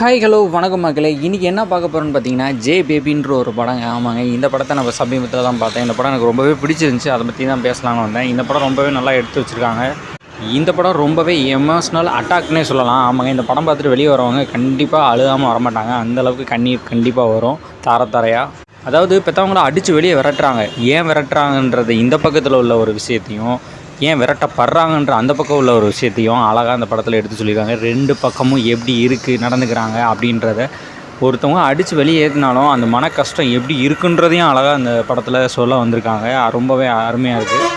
Hi hello வணக்கம் மக்களே. இன்றைக்கி என்ன பார்க்க போகிறோன்னு பார்த்தீங்கன்னா ஜே பேபின்ற ஒரு படங்க. ஆமாங்க இந்த படத்தை நம்ம சமீபத்தில் தான் பார்த்தேன். இந்த படம் எனக்கு ரொம்பவே பிடிச்சிருந்துச்சி. அதை பற்றி தான் பேசலாம்னு வந்தேன். இந்த படம் ரொம்பவே நல்லா எடுத்து வச்சுருக்காங்க. இந்த படம் ரொம்பவே எமோஷ்னல் அட்டாக்னே சொல்லலாம். ஆமாங்க இந்த படம் பார்த்துட்டு வெளியே வரவங்க கண்டிப்பாக அழுகாமல் வரமாட்டாங்க. அந்த அளவுக்கு கண்ணீர் கண்டிப்பாக வரும். தார தாரையாக அதாவது பெற்றவங்கள அடித்து வெளியே விரட்டுறாங்க. ஏன் விரட்டுறாங்கன்றது இந்த பக்கத்தில் உள்ள ஒரு விஷயத்தையும் ஏன் விரட்டப்படுறாங்கன்ற அந்த பக்கம் உள்ள ஒரு விஷயத்தையும் அழகாக அந்த படத்தில் எடுத்து சொல்லியிருக்காங்க. ரெண்டு பக்கமும் எப்படி இருக்குது நடந்துக்கிறாங்க அப்படின்றத ஒருத்தவங்க அடித்து வெளியேற்றினாலும் அந்த மன கஷ்டம் எப்படி இருக்குன்றதையும் அழகாக அந்த படத்தில் சொல்ல வந்திருக்காங்க. ரொம்பவே அருமையாக இருக்குது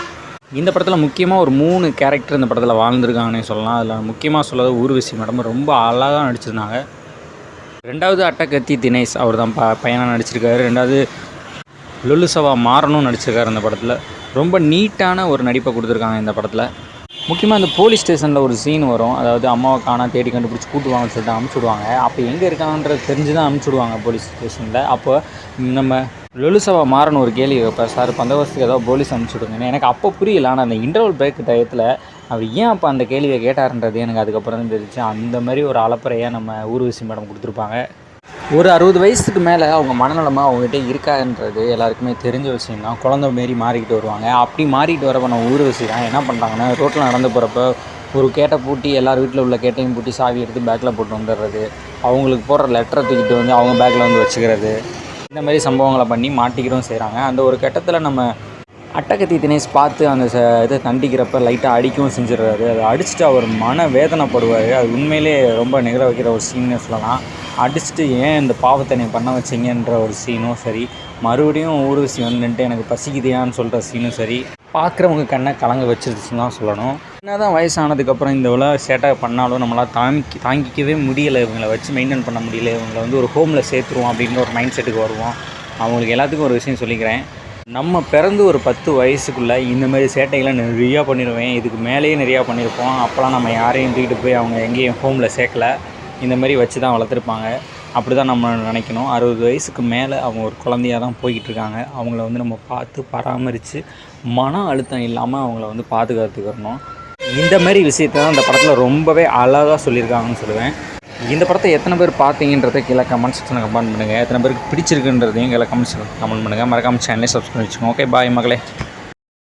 இந்த படத்தில் முக்கியமாக ஒரு மூணு கேரக்டர் இந்த படத்தில் வாழ்ந்துருக்காங்கன்னே சொல்லலாம். அதில் முக்கியமாக சொல்லாத ஊர்வசி மேடம். ரொம்ப அழகாக நடிச்சிருந்தாங்க. ரெண்டாவது அட்டகத்தி தினேஷ் அவர் தான் ப பையனாக நடிச்சிருக்காரு. ரெண்டாவது லுலுசவா மாறணும் நடிச்சிருக்காரு அந்த படத்தில். ரொம்ப நீட்டான ஒரு நடிப்பை கொடுத்துருக்காங்க இந்த படத்தில். முக்கியமாக இந்த போலீஸ் ஸ்டேஷனில் ஒரு சீன் வரும். அதாவது அம்மாவை காணா தேடி கண்டுபிடிச்சி கூட்டுவாங்கன்னு சொல்லிட்டு அனுப்பிச்சுடுவாங்க அப்போ எங்கே இருக்காங்கன்றது தெரிஞ்சு தான் அனுப்பிச்சுடுவாங்க போலீஸ் ஸ்டேஷனில். அப்போ நம்ம லொலுசவா மாறன் ஒரு கேள்வி வைப்பார் சார் பந்தோபஸ்துக்கு ஏதோ போலீஸ் அனுப்பிச்சுடுங்கன்னு எனக்கு அப்போ புரியல. ஆனால் அந்த இன்டர்வல் பிரேக் டயத்தில் அவர் ஏன் அப்போ அந்த கேள்வியை கேட்டாருன்றது எனக்கு அதுக்கப்புறம் தான் தெரிஞ்சு அந்த மாதிரி ஒரு அலப்பறையாக நம்ம ஊர்வசி மேடம் கொடுத்துருப்பாங்க. ஒரு அறுபது வயசுக்கு மேலே அவங்க மனநலமாக அவங்ககிட்ட இருக்கான்றது எல்லாருக்குமே தெரிஞ்ச விஷயம் தான் குழந்த மாரி மாறிக்கிட்டு வருவாங்க. அப்படி மாறிக்கிட்டு வரப்போ நம்ம ஊர்வசி தான் என்ன பண்ணுறாங்கன்னா ரோட்டில் நடந்து போகிறப்ப ஒரு கேட்டை பூட்டி எல்லார் வீட்டில் உள்ள கேட்டையும் பூட்டி சாவி எடுத்து பேக்கில் போட்டு வந்துடுறது. அவங்களுக்கு போடுற லெட்டரை தூக்கிட்டு வந்து அவங்க பேக்கில் வந்து வச்சுக்கிறது. இந்த மாதிரி சம்பவங்களை பண்ணி மாட்டிக்கிறோம் செய்கிறாங்க அந்த ஒரு கட்டத்தில் நம்ம அட்டகத்தி தினேஷ் பார்த்து அந்த ச இதை தண்டிக்கிறப்ப லைட்டாக அடிக்கவும் செஞ்சிடுறாரு. அதை அடிச்சுட்டு அவர் மன வேதனைப்படுவார் அது உண்மையிலே ரொம்ப நிகழ வைக்கிற ஒரு சீன்னு சொல்லலாம். அடிச்சுட்டு ஏன் இந்த பாவத்தை நீ பண்ண வச்சீங்கன்ற ஒரு சீனும் சரி. மறுபடியும் ஊர்வசி வந்துட்டு எனக்கு பசிக்குதியான்னு சொல்கிற சீனும் சரி. பார்க்குறவங்க கண்ணை கலங்க வச்சிருச்சுன்னு தான் சொல்லணும். என்ன தான் வயசானதுக்கப்புறம் இந்த உலக சேட்டை பண்ணாலும் நம்மளால் தாங்கி தாங்கிக்கவே முடியலை. இவங்களை வச்சு மெயின்டைன் பண்ண முடியல. இவங்களை வந்து ஒரு ஹோமில் சேர்த்துருவோம் அப்படின்ற ஒரு மைண்ட் செட்டுக்கு வருவோம். அவங்களுக்கு எல்லாத்துக்கும் ஒரு விஷயம் சொல்லிக்கிறேன். நம்ம பிறந்து ஒரு பத்து வயசுக்குள்ளே இந்த மாதிரி சேட்டைகளை நிறையா பண்ணிடுவேன் இதுக்கு மேலேயே நிறையா பண்ணியிருப்போம் அப்போலாம் நம்ம யாரையும் தூக்கிட்டு போய் அவங்க எங்கேயும் ஹோமில் சேர்க்கல. இந்த மாதிரி வச்சு தான் வளர்த்துருப்பாங்க. அப்படி தான் நம்ம நினைக்கணும். அறுபது வயசுக்கு மேலே அவங்க ஒரு குழந்தையாக தான் போய்கிட்டு இருக்காங்க அவங்கள வந்து நம்ம பார்த்து பராமரித்து மன அழுத்தம் இல்லாமல் அவங்கள வந்து பாதுகாத்துக்கிறணும். இந்த மாதிரி விஷயத்தை தான் அந்த படத்தில் ரொம்பவே அழகாக சொல்லியிருக்காங்கன்னு சொல்லுவேன். இந்த படத்தை எத்தனை பேர் பார்த்தீங்கன்றதை கீழே கமெண்ட் செக்ஷனில் கமெண்ட் பண்ணுங்கள் எத்தனை பேருக்கு பிடிச்சிருக்குன்றதையும் கீழே கமெண்ட் கமெண்ட் பண்ணுங்கள் மறக்காம சேனலே சப்ஸ்கிரைப் வச்சுக்கோங்க ஓகே பாய் மகளே